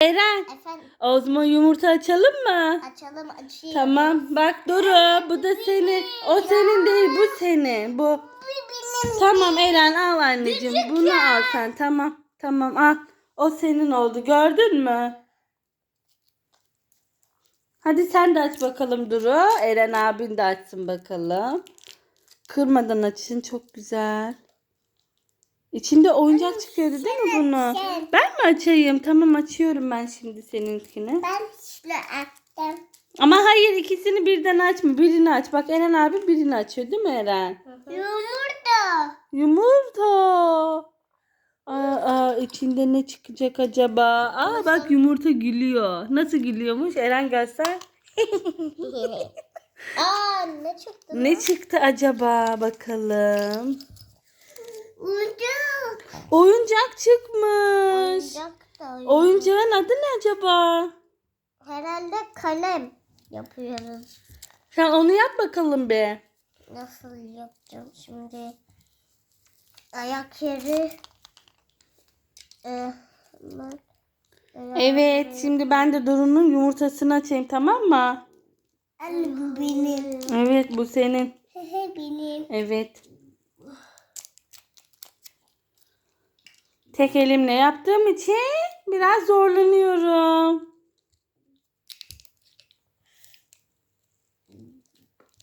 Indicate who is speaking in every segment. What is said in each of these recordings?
Speaker 1: Eren
Speaker 2: Efendim
Speaker 1: o zaman yumurta açalım mı?
Speaker 2: açalım açayım.
Speaker 1: Tamam bak Duru bu da senin. O senin değil bu senin. Bu. Tamam Eren al anneciğim bunu al sen tamam. Tamam al. O senin oldu gördün mü? Hadi sen de aç bakalım Duru. Eren abin de açsın bakalım. Kırmadan açın çok güzel. İçinde oyuncak çıkıyordu değil mi bunu?
Speaker 2: sen.
Speaker 1: Ben mi açayım? Tamam açıyorum ben şimdi seninkini.
Speaker 2: Ben şunu attım.
Speaker 1: Ama hayır ikisini birden açma. Birini aç. Bak Eren abi birini açıyor değil mi Eren?
Speaker 2: Yumurta.
Speaker 1: Yumurta. Aa, aa, içinde ne çıkacak acaba? Aa bak yumurta gülüyor. Nasıl gülüyormuş? Eren göster.
Speaker 2: Aa ne çıktı?
Speaker 1: Ne çıktı acaba? Bakalım.
Speaker 2: Oyuncak.
Speaker 1: Oyuncak çıkmış.
Speaker 2: Oyuncak da oyuncak.
Speaker 1: Oyuncağın adı ne acaba?
Speaker 2: Herhalde kalem yapıyoruz.
Speaker 1: Sen onu yap bakalım be.
Speaker 2: Nasıl yapacağım şimdi? Ayak yeri. Ee, ben-
Speaker 1: Evet şimdi ben de Duru'nun yumurtasını açayım tamam mı?
Speaker 2: Anne bu benim.
Speaker 1: Evet bu senin.
Speaker 2: Benim.
Speaker 1: Evet. Tek elimle yaptığım için biraz zorlanıyorum.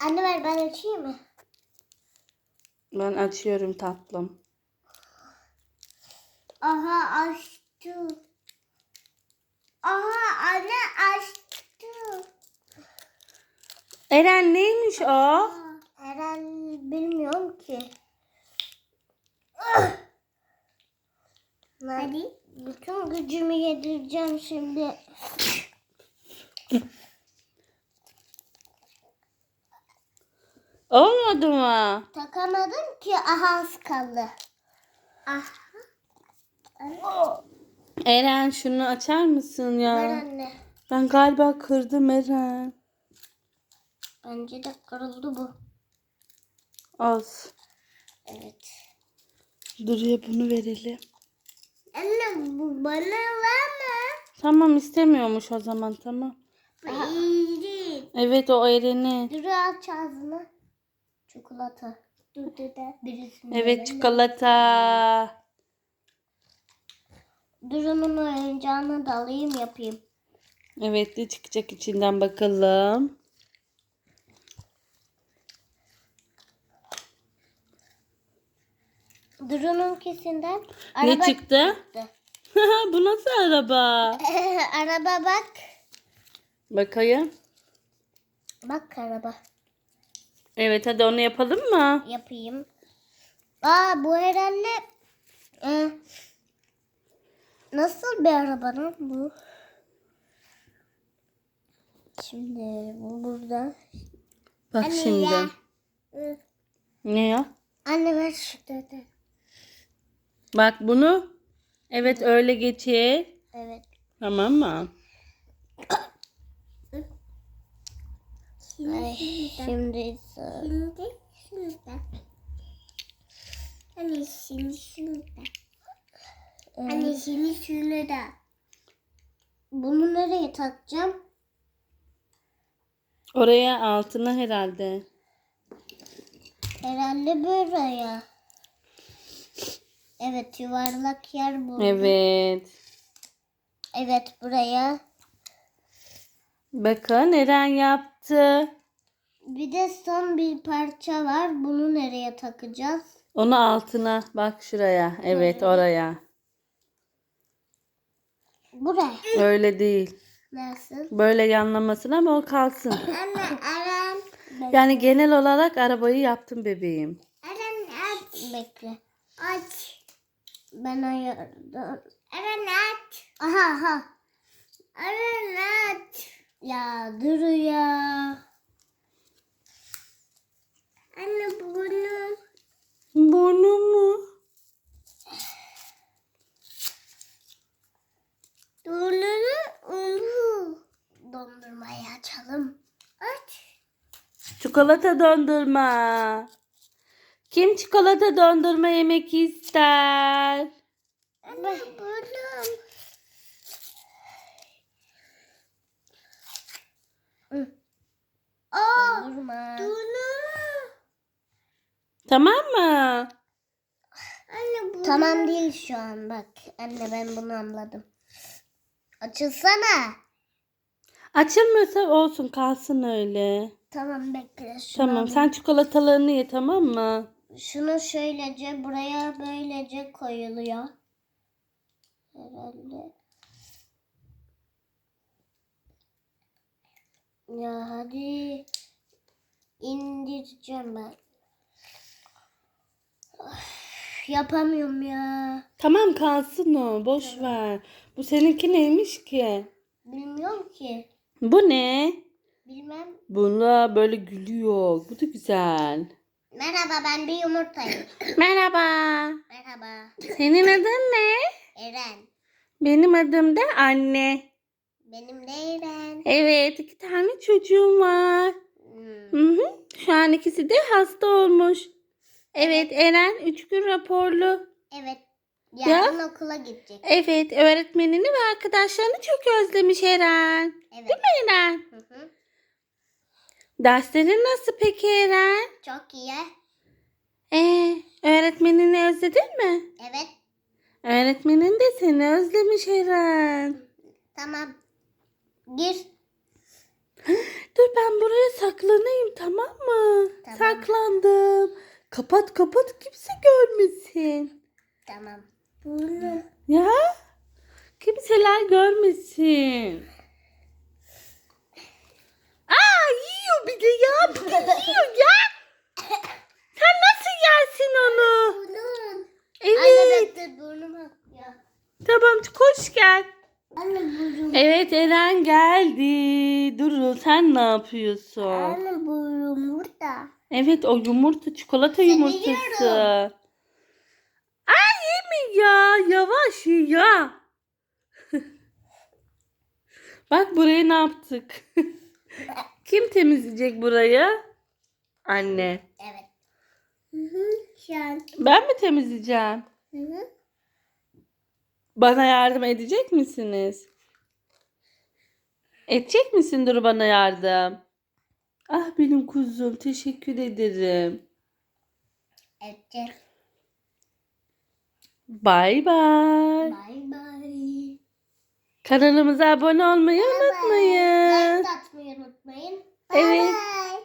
Speaker 2: Anne ver ben açayım mı?
Speaker 1: Ben açıyorum tatlım.
Speaker 2: Aha açtı. Aha anne açtı.
Speaker 1: Eren neymiş o?
Speaker 2: Herhalde bilmiyorum ki. Hadi. Bütün gücümü yedireceğim şimdi.
Speaker 1: Olmadı mı?
Speaker 2: Takamadım ki aha az kaldı. Aha.
Speaker 1: Eren şunu açar mısın
Speaker 2: Ver
Speaker 1: ya?
Speaker 2: anne.
Speaker 1: Ben galiba kırdım Eren.
Speaker 2: Bence de kırıldı bu.
Speaker 1: Az.
Speaker 2: Evet.
Speaker 1: Duru'ya bunu verelim.
Speaker 2: Bu bana verme.
Speaker 1: Tamam istemiyormuş o zaman tamam.
Speaker 2: Bu.
Speaker 1: Evet o Eren'in.
Speaker 2: Dur aç ağzını. Çikolata. Dur dur da birisini.
Speaker 1: Evet çikolata.
Speaker 2: Dur onun oyuncağını da alayım yapayım.
Speaker 1: Evet ne çıkacak içinden bakalım.
Speaker 2: Dur onun kesinden.
Speaker 1: Ne çıktı?
Speaker 2: çıktı.
Speaker 1: Bu nasıl araba?
Speaker 2: araba bak.
Speaker 1: Bakayım.
Speaker 2: Bak araba.
Speaker 1: Evet hadi onu yapalım mı?
Speaker 2: Yapayım. Aa bu herhalde e, nasıl bir araba lan bu? Şimdi bu burada.
Speaker 1: Bak
Speaker 2: Anne
Speaker 1: şimdi.
Speaker 2: ya.
Speaker 1: Ne ya?
Speaker 2: Anne ver şu dedi.
Speaker 1: Bak bunu. Evet öyle geçir.
Speaker 2: Evet.
Speaker 1: Tamam mı?
Speaker 2: Ay, şimdi. Şimdi şurada. Anne şimdi şurada. Anne şimdi şurada. Bunu nereye takacağım?
Speaker 1: Oraya altına herhalde.
Speaker 2: Herhalde buraya. Evet yuvarlak yer bu.
Speaker 1: Evet.
Speaker 2: Evet buraya.
Speaker 1: Bakın Eren yaptı.
Speaker 2: Bir de son bir parça var. Bunu nereye takacağız?
Speaker 1: Onu altına bak şuraya. Evet oraya.
Speaker 2: Buraya.
Speaker 1: Öyle değil.
Speaker 2: Nasıl?
Speaker 1: Böyle yanlamasın ama o kalsın.
Speaker 2: Anne Eren.
Speaker 1: Yani genel olarak arabayı yaptım bebeğim.
Speaker 2: Eren aç. Bekle. Aç. Ben ayırdım. Eren aç. Aha aha. Aç. Ya dur ya. Anne bunu.
Speaker 1: Burnu mu?
Speaker 2: Dondurma onu. Dondurmayı açalım. Aç.
Speaker 1: Çikolata dondurma. Kim çikolata dondurma yemek ister?
Speaker 2: Anne buldum. Aa.
Speaker 1: Tamam mı?
Speaker 2: Anne. Tamam değil şu an bak. Anne ben bunu anladım. Açılsana.
Speaker 1: Açılmıyorsa olsun kalsın öyle.
Speaker 2: Tamam bekle. Şunu
Speaker 1: tamam
Speaker 2: alayım.
Speaker 1: sen çikolatalarını ye tamam mı?
Speaker 2: Şunu şöylece buraya böylece koyuluyor. Herhalde. Ya hadi. indireceğim ben. Of, yapamıyorum ya.
Speaker 1: Tamam kalsın o boş ver. Bu seninki neymiş ki?
Speaker 2: Bilmiyorum ki.
Speaker 1: Bu ne?
Speaker 2: Bilmem.
Speaker 1: Bunda böyle gülüyor. Bu da güzel.
Speaker 2: Merhaba ben bir yumurtayım.
Speaker 1: Merhaba.
Speaker 2: Merhaba.
Speaker 1: Senin adın ne?
Speaker 2: Eren.
Speaker 1: Benim adım da anne.
Speaker 2: Benim de Eren.
Speaker 1: Evet iki tane çocuğum var.
Speaker 2: Hmm.
Speaker 1: Hı hı. Şu an ikisi de hasta olmuş. Evet Eren üç gün raporlu.
Speaker 2: Evet. Yarın okula gidecek.
Speaker 1: Evet öğretmenini ve arkadaşlarını çok özlemiş Eren.
Speaker 2: Evet.
Speaker 1: Değil mi Eren?
Speaker 2: Hı hı.
Speaker 1: Derslerin nasıl peki Eren?
Speaker 2: Çok iyi.
Speaker 1: Ee, öğretmenini özledin mi?
Speaker 2: Evet.
Speaker 1: Öğretmenin de seni özlemiş Eren.
Speaker 2: Tamam. Gir.
Speaker 1: Dur ben buraya saklanayım tamam mı?
Speaker 2: Tamam.
Speaker 1: Saklandım. Kapat kapat kimse görmesin.
Speaker 2: Tamam. Bunu.
Speaker 1: Ya kimseler görmesin. Aa yiyor bir de ya. Bir de yiyor ya. Sen nasıl yersin onu?
Speaker 2: Bunun.
Speaker 1: Evet.
Speaker 2: Anne burnum akıyor.
Speaker 1: Tamam koş gel.
Speaker 2: Anne burnum.
Speaker 1: Evet Eren geldi. Duru sen ne yapıyorsun?
Speaker 2: Anne burnum burada.
Speaker 1: Evet o yumurta çikolata yumurtası. Ay yeme ya yavaş ye ya. Bak burayı ne yaptık? Kim temizleyecek burayı? Anne.
Speaker 2: Evet. Hı hı. Şu an.
Speaker 1: Ben mi temizleyeceğim?
Speaker 2: Hı hı.
Speaker 1: Bana yardım edecek misiniz? Edecek misin Duru bana yardım? Ah benim kuzum teşekkür ederim.
Speaker 2: Evet.
Speaker 1: Bay bay.
Speaker 2: Bye bye.
Speaker 1: Kanalımıza abone olmayı unutmayın.
Speaker 2: Like atmayı unutmayın.
Speaker 1: Evet.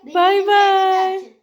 Speaker 2: Bye.
Speaker 1: Bay
Speaker 2: Bildirimleri de
Speaker 1: bay.
Speaker 2: açın.